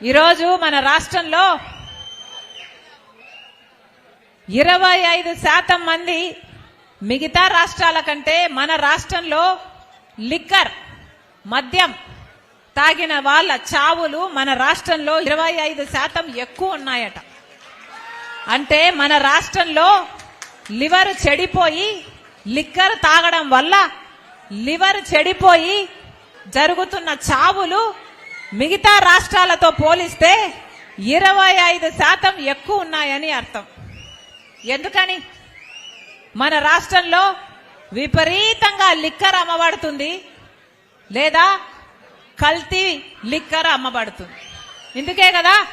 ఈరోజు మన రాష్ట్రంలో ఇరవై ఐదు శాతం మంది మిగతా రాష్ట్రాల కంటే మన రాష్ట్రంలో లిక్కర్ మద్యం తాగిన వాళ్ళ చావులు మన రాష్ట్రంలో ఇరవై ఐదు శాతం ఎక్కువ ఉన్నాయట. అంటే మన రాష్ట్రంలో లివర్ చెడిపోయి లిక్కర్ తాగడం వల్ల లివర్ చెడిపోయి జరుగుతున్న చావులు మిగతా రాష్ట్రాలతో పోలిస్తే ఇరవై ఐదు శాతం ఎక్కువ ఉన్నాయని అర్థం. ఎందుకని? మన రాష్ట్రంలో విపరీతంగా లిక్కర్ అమ్మబడుతుంది లేదా కల్తీ లిక్కర్ అమ్మబడుతుంది. ఇందుకే కదా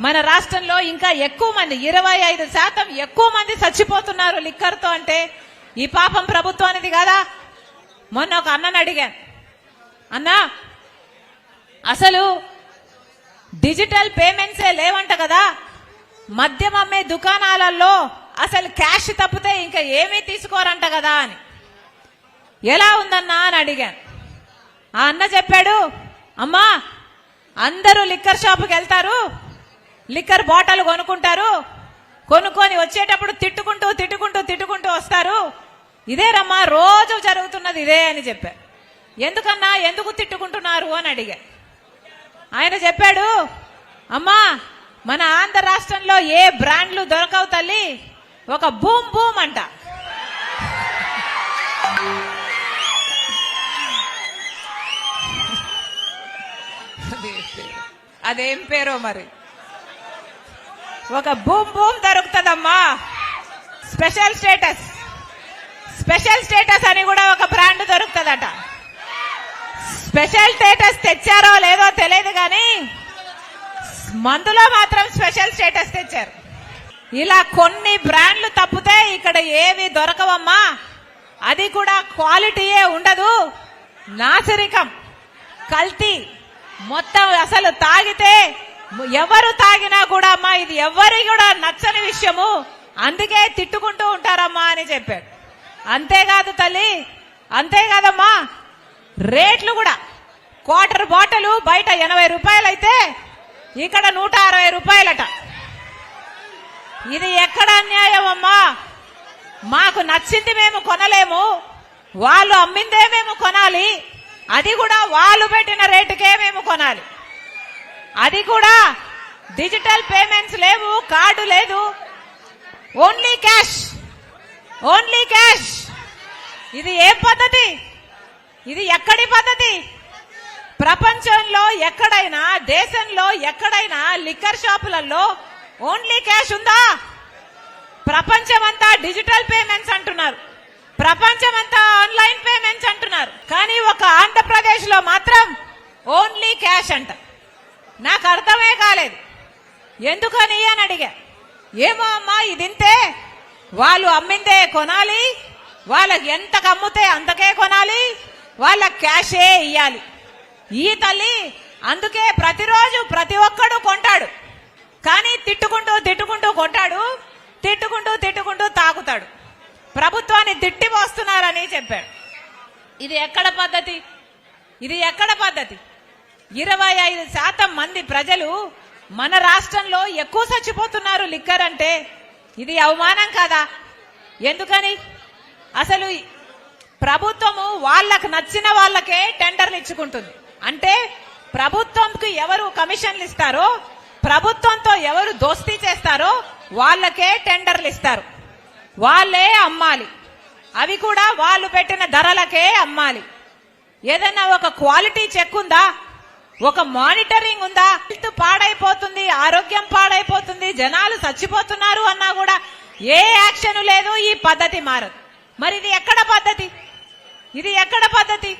మన రాష్ట్రంలో ఇంకా ఎక్కువ మంది ఇరవై ఐదు శాతం ఎక్కువ మంది చచ్చిపోతున్నారు లిక్కర్తో అంటే ఈ పాపం ప్రభుత్వానిది కదా? మొన్న ఒక అన్నని అడిగాను. అన్నా అసలు డిజిటల్ పేమెంట్సే లేవంట కదా. మద్యం అమ్మే దుకాణాలలో అసలు క్యాష్ తప్పితే ఇంకా ఏమీ తీసుకోరంట కదా అని. ఎలా ఉందన్నా అని అడిగాను. ఆ అన్న చెప్పాడు అమ్మా అందరూ లిక్కర్ షాప్కి వెళ్తారు లిక్కర్ బాటలు కొనుక్కుంటారు కొనుక్కొని వచ్చేటప్పుడు తిట్టుకుంటూ తిట్టుకుంటూ తిట్టుకుంటూ వస్తారు. ఇదేరమ్మా రోజు జరుగుతున్నది ఇదే అని చెప్పా. ఎందుకన్నా ఎందుకు తిట్టుకుంటున్నారు అని అడిగా. ఆయన చెప్పాడు అమ్మా మన ఆంధ్ర రాష్ట్రంలో ఏ బ్రాండ్లు దొరకవు తల్లి? ఒక బూమ్ బూమ్ అంట. అదేం పేరో మరి? ఒక boom boom దొరుకుతుందమ్మా. Special status. Special status అని కూడా ఒక బ్రాండ్ దొరుకుతుందట. స్పెషల్ స్టేటస్ తెచ్చారో లేదో తెలియదు కానీ మందులో మాత్రం స్పెషల్ స్టేటస్ తెచ్చారు. ఇలా కొన్ని బ్రాండ్లు తప్పితే ఇక్కడ ఏవి దొరకవమ్మా. అది కూడా క్వాలిటీయే ఉండదు. నాసిరికం కల్తీ మొత్తం అసలు తాగితే ఎవరు తాగినా కూడా అమ్మా ఇది ఎవరి కూడా నచ్చని విషయము. అందుకే తిట్టుకుంటూ ఉంటారమ్మా అని చెప్పాడు. అంతేకాదు తల్లి అంతేకాదమ్మా రేట్లు కూడా. క్వార్టర్ బాటిల్ బయట ఎనభై రూపాయలు అయితే ఇక్కడ నూట అరవై రూపాయలట. ఇది ఎక్కడ అన్యాయం అమ్మా మాకు నచ్చింది మేము కొనలేము. వాళ్ళు అమ్మిందే మేము కొనాలి. అది కూడా వాళ్ళు పెట్టిన రేటుకే మేము కొనాలి. అది కూడా డిజిటల్ పేమెంట్స్ లేవు కార్డు లేదు. Only cash. Only cash. ఇది ఏ పద్ధతి? ఇది ఎక్కడి పద్ధతి? ప్రపంచంలో ఎక్కడైనా దేశంలో ఎక్కడైనా లిక్కర్ షాపులలో ఓన్లీ క్యాష్ ఉందా? ప్రపంచమంతా డిజిటల్ పేమెంట్స్ అంటున్నారు. ప్రపంచమంతా ఆన్లైన్ పేమెంట్స్ అంటున్నారు. కానీ ఒక ఆంధ్రప్రదేశ్లో మాత్రం ఓన్లీ క్యాష్ అంట. నాకు అర్థమే కాలేదు. ఎందుకని అని అడిగా. ఏమో అమ్మా ఇదింతే వాళ్ళు అమ్మిందే కొనాలి వాళ్ళకి ఎంతకమ్మితే అంతకే కొనాలి వాళ్ళ క్యాషే ఇయ్యాలి. ఈ తల్లి అందుకే ప్రతిరోజు ప్రతి ఒక్కడు కొంటాడు. కానీ తిట్టుకుంటూ తిట్టుకుంటూ కొంటాడు తిట్టుకుంటూ తిట్టుకుంటూ తాగుతాడు. ప్రభుత్వాన్ని తిట్టిపోస్తున్నారని చెప్పాడు. ఇది ఎక్కడ పద్ధతి? ఇది ఎక్కడ పద్ధతి? ఇరవై ఐదు శాతం మంది ప్రజలు మన రాష్ట్రంలో ఎక్కువ చచ్చిపోతున్నారు లిక్కర్ అంటే. ఇది అవమానం కాదా? ఎందుకని? అసలు ప్రభుత్వము వాళ్ళకు నచ్చిన వాళ్ళకే టెండర్లు ఇచ్చుకుంటుంది. అంటే ప్రభుత్వంకి ఎవరు కమిషన్లు ఇస్తారో ప్రభుత్వంతో ఎవరు దోస్తీ చేస్తారో వాళ్ళకే టెండర్లు ఇస్తారు. వాళ్ళే అమ్మాలి. అవి కూడా వాళ్ళు పెట్టిన ధరలకే అమ్మాలి. ఏదైనా ఒక క్వాలిటీ చెక్ ఉందా? ఒక మానిటరింగ్ ఉందా? హెల్త్ పాడైపోతుంది ఆరోగ్యం పాడైపోతుంది జనాలు చచ్చిపోతున్నారు అన్నా కూడా ఏ యాక్షన్ లేదు ఈ పద్ధతి మారదు. మరి ఇది ఎక్కడ పద్ధతి? ఇది ఎక్కడ పద్ధతి?